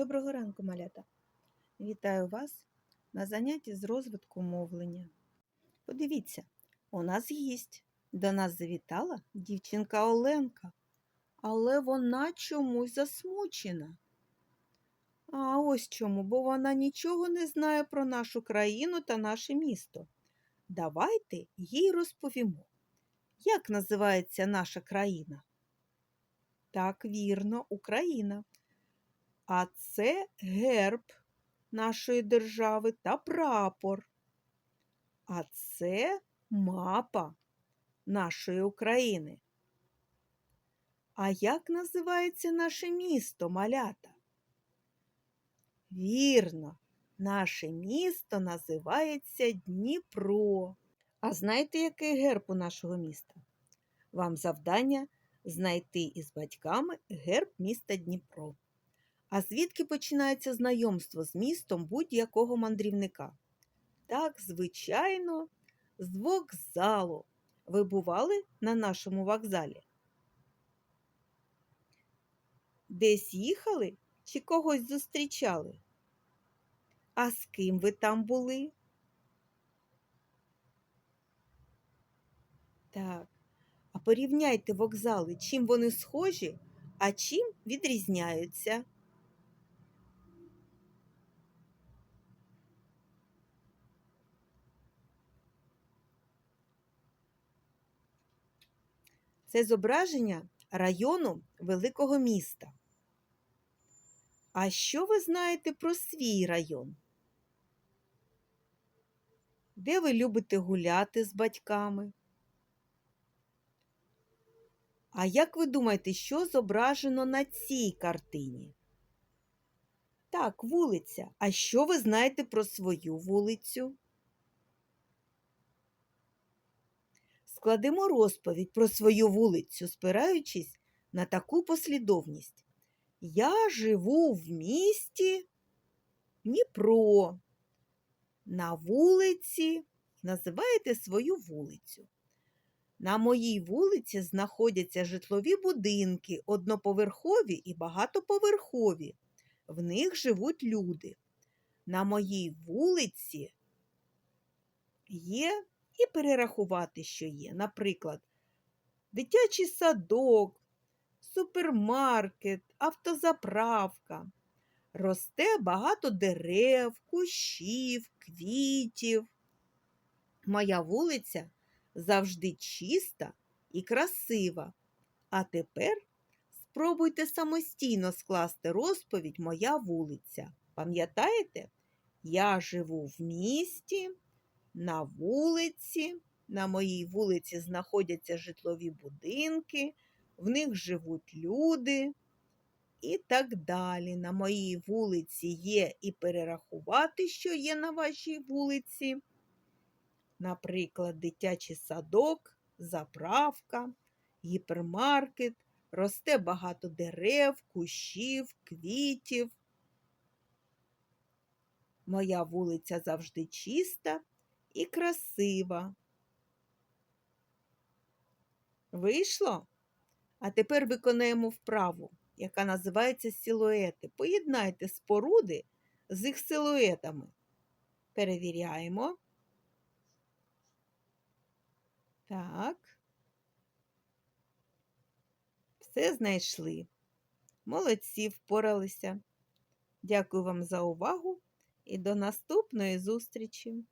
Доброго ранку, малята! Вітаю вас на занятті з розвитку мовлення. Подивіться, у нас гість. До нас завітала дівчинка Оленка, але вона чомусь засмучена. А ось чому, бо вона нічого не знає про нашу країну та наше місто. Давайте їй розповімо, як називається наша країна. Так, вірно, Україна. А це герб нашої держави та прапор. А це мапа нашої України. А як називається наше місто, малята? Вірно, наше місто називається Дніпро. А знаєте, який герб у нашого міста? Вам завдання знайти із батьками герб міста Дніпро. А звідки починається знайомство з містом будь-якого мандрівника? Так, звичайно, з вокзалу. Ви бували на нашому вокзалі? Десь їхали чи когось зустрічали? А з ким ви там були? Так. А порівняйте вокзали, чим вони схожі, а чим відрізняються. Це зображення району великого міста. А що ви знаєте про свій район? Де ви любите гуляти з батьками? А як ви думаєте, що зображено на цій картині? Так, вулиця. А що ви знаєте про свою вулицю? Складемо розповідь про свою вулицю, спираючись на таку послідовність. Я живу в місті Дніпро. На вулиці називаєте свою вулицю. На моїй вулиці знаходяться житлові будинки, одноповерхові і багатоповерхові. В них живуть люди. На моїй вулиці є і перерахувати, що є. Наприклад, дитячий садок, супермаркет, автозаправка. Росте багато дерев, кущів, квітів. Моя вулиця завжди чиста і красива. А тепер спробуйте самостійно скласти розповідь Моя вулиця. Пам'ятаєте? Я живу в місті, на вулиці. На моїй вулиці знаходяться житлові будинки, в них живуть люди і так далі. На моїй вулиці є і перерахувати, що є на вашій вулиці. Наприклад, дитячий садок, заправка, гіпермаркет, росте багато дерев, кущів, квітів. Моя вулиця завжди чиста і красива. Вийшло? А тепер виконаємо вправу, яка називається силуети. Поєднайте споруди з їх силуетами. Перевіряємо. Так. Все знайшли. Молодці впоралися. Дякую вам за увагу і до наступної зустрічі!